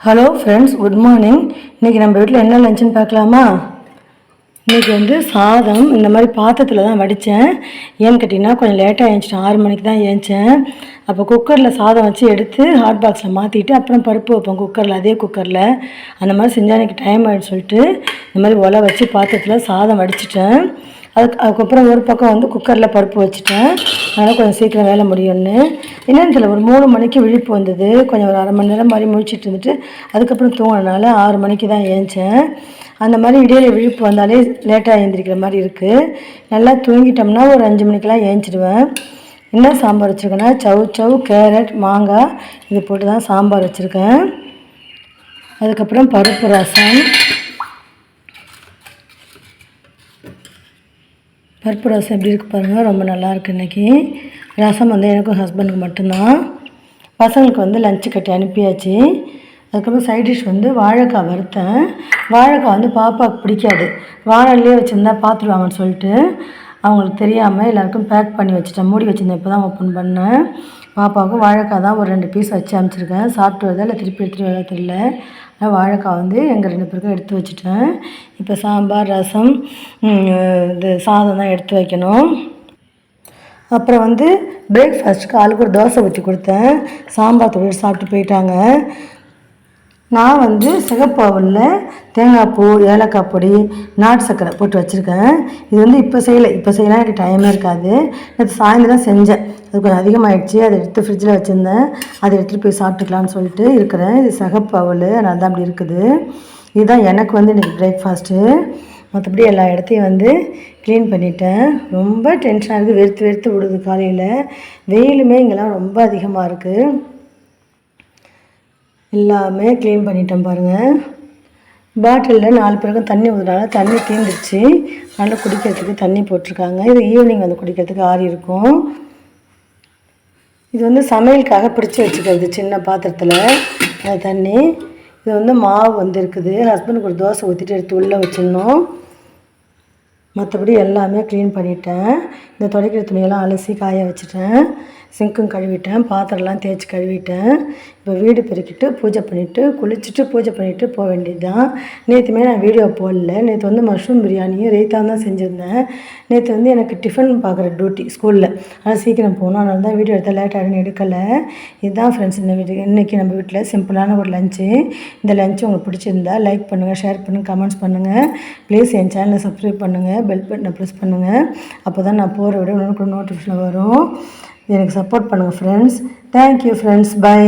Hello friends good morning இன்றைக்கி நம்ம வீட்டில் என்ன லஞ்சுன்னு பார்க்கலாமா? இன்றைக்கி வந்து சாதம் இந்த மாதிரி பாத்திரத்தில் தான் வடித்தேன் ஏன்னு கேட்டிங்கன்னா கொஞ்சம் லேட்டாக ஏஞ்சிட்டேன் ஆறு மணிக்கு தான் ஏஞ்சேன். அப்போ குக்கரில் சாதம் வச்சு எடுத்து ஹாட் பாக்ஸில் மாற்றிட்டு அப்புறம் பருப்பு வைப்போம் குக்கரில் அதே குக்கரில் அந்த மாதிரி செஞ்சால் எனக்கு டைம் ஆகிடுன்னு சொல்லிட்டு இந்த மாதிரி ஒலை வச்சு பாத்திரத்தில் சாதம் வடிச்சிட்டேன். அதுக்கு அதுக்கப்புறம் ஒரு பக்கம் வந்து குக்கரில் பருப்பு வச்சுட்டேன். அதனால் கொஞ்சம் சீக்கிரம் வேலை முடியும்னு. என்னன்னு தெரியல ஒரு மூணு மணிக்கு விழிப்பு வந்தது. கொஞ்சம் ஒரு அரை மணி நேரம் மாதிரி முழிச்சிட்டு இருந்துட்டு அதுக்கப்புறம் தூங்கினால ஆறு மணிக்கு தான் ஏஞ்சேன். அந்த மாதிரி இடையில விழிப்பு வந்தாலே லேட்டாக எழுந்திரிக்கிற மாதிரி இருக்குது நல்லா தூங்கிட்டோம்னா ஒரு அஞ்சு மணிக்கெலாம் ஏஞ்சிடுவேன். என்ன சாம்பார் வச்சுருக்கேன்னா சவு சவு கேரட் மாங்காய் இது போட்டு தான் சாம்பார் வச்சுருக்கேன். அதுக்கப்புறம் பருப்பு ரசம். பருப்பு ரசம் எப்படி இருக்கு பாருங்கள் ரொம்ப நல்லாயிருக்கு இன்றைக்கி ரசம் வந்து எனக்கும் ஹஸ்பண்டுக்கு மட்டும்தான். பசங்களுக்கு வந்து லஞ்சு கட்டி அனுப்பியாச்சு. அதுக்கப்புறம் சைட் டிஷ் வந்து வாழைக்காய் வறுத்தேன். வாழைக்காய் வந்து பாப்பாவுக்கு பிடிக்காது. வாழையிலே வச்சுருந்தா பார்த்துருவாங்கன்னு சொல்லிட்டு அவங்களுக்கு தெரியாமல் எல்லாருக்கும் பேக் பண்ணி வச்சுட்டேன். மூடி வச்சுருந்தேன். இப்போ தான் ஓப்பன் பண்ணேன். பாப்பாவுக்கும் வாழைக்காய் தான் ஒரு ரெண்டு பீஸ் வச்சு அனுப்பிச்சிருக்கேன். சாப்பிட்டு வருதா இல்லை திருப்பி எடுத்துகிட்டு வரதா தெரியல. ஆனால் வாழைக்காய் வந்து எங்கள் ரெண்டு பேருக்கும் எடுத்து வச்சுட்டேன். இப்போ சாம்பார் ரசம் இது சாதம் தான் எடுத்து வைக்கணும். அப்புறம் வந்து பிரேக்ஃபாஸ்ட்டுக்கு ஆளுக்கு ஒரு தோசை ஊற்றி கொடுத்தேன். சாம்பார் தொழில் சாப்பிட்டு போயிட்டாங்க. நான் வந்து சிகப்பாவில் தேங்காய் பூ ஏலக்காய் பொடி நாட்டு சர்க்கரை போட்டு வச்சுருக்கேன். இது வந்து இப்போ செய்யலை. இப்போ செய்யலாம். எனக்கு டைமே இருக்காது. நேற்று சாயந்தரம் செஞ்சேன். அது கொஞ்சம் அதிகமாகிடுச்சு அதை எடுத்து ஃப்ரிட்ஜில் வச்சுருந்தேன். அதை எடுத்துகிட்டு போய் சாப்பிட்டுக்கலான்னு சொல்லிட்டு இருக்கிறேன். இது சிகப்பாவில். அதனால தான் அப்படி இருக்குது. இதுதான் எனக்கு வந்து இன்றைக்கி பிரேக்ஃபாஸ்ட்டு மற்றபடி எல்லா இடத்தையும் வந்து க்ளீன் பண்ணிட்டேன். ரொம்ப டென்ஷனாக இருக்குது வெறுத்து வெறுத்து விடுது காலையில். வெயிலுமே இங்கெல்லாம் ரொம்ப அதிகமாக இருக்குது எல்லாமே க்ளீன் பண்ணிட்டேன் பாருங்கள் பாட்டிலில் நாலு பேருக்கும் தண்ணி ஊற்றுனால தண்ணி தீந்துருச்சு. நல்லா குடிக்கிறதுக்கு தண்ணி போட்டிருக்காங்க. இது ஈவினிங் வந்து குடிக்கிறதுக்கு ஆறி இருக்கும். இது வந்து சமையலுக்காக பிடிச்சி வச்சுக்கிறது. சின்ன பாத்திரத்தில் அந்த தண்ணி. இது வந்து மாவு வந்து இருக்குது. ஹஸ்பண்டுக்கு ஒரு தோசை ஊற்றிட்டு எடுத்து உள்ளே வச்சிடணும். மற்றபடி எல்லாமே க்ளீன் பண்ணிட்டேன். இந்த துடைக்கிற துணியெல்லாம் அலசி காய வச்சுட்டேன். சிங்க்கும் கழுவிட்டேன் பாத்திரம்லாம் தேய்ச்சி கழுவிட்டேன். இப்போ வீடு பெருக்கிட்டு பூஜை பண்ணிவிட்டு குளிச்சுட்டு பூஜை பண்ணிவிட்டு போக வேண்டியது தான் நேற்றுமே நான் வீடியோ போடல. நேற்று வந்து மஷ்ரூம் பிரியாணியும் ரைத்தா தான் செஞ்சுருந்தேன். நேற்று வந்து எனக்கு டிஃபன் பார்க்குற டியூட்டி ஸ்கூலில் ஆனால் சீக்கிரம் போகணும். அதனால தான் வீடியோ எடுத்தால் லேட் ஆகிடுன்னு எடுக்கலை. இதுதான் ஃப்ரெண்ட்ஸ் இந்த வீடு இன்றைக்கி நம்ம வீட்டில் சிம்பிளான ஒரு லஞ்சு இந்த லஞ்சு உங்களுக்கு பிடிச்சிருந்தா லைக் பண்ணுங்கள் ஷேர் பண்ணுங்கள் கமெண்ட்ஸ் பண்ணுங்கள் ப்ளீஸ் என் சேனலை சப்ஸ்கிரைப் பண்ணுங்கள் பெல் பட்டனை ப்ரெஸ் பண்ணுங்கள் அப்போ தான் நான் போகிற விட உடனுக்குடன் நோட்டிஃபிகேஷன் வரும். எனக்கு சப்போர்ட் பண்ணுங்கள் ஃப்ரெண்ட்ஸ் தேங்க்யூ ஃப்ரெண்ட்ஸ் பை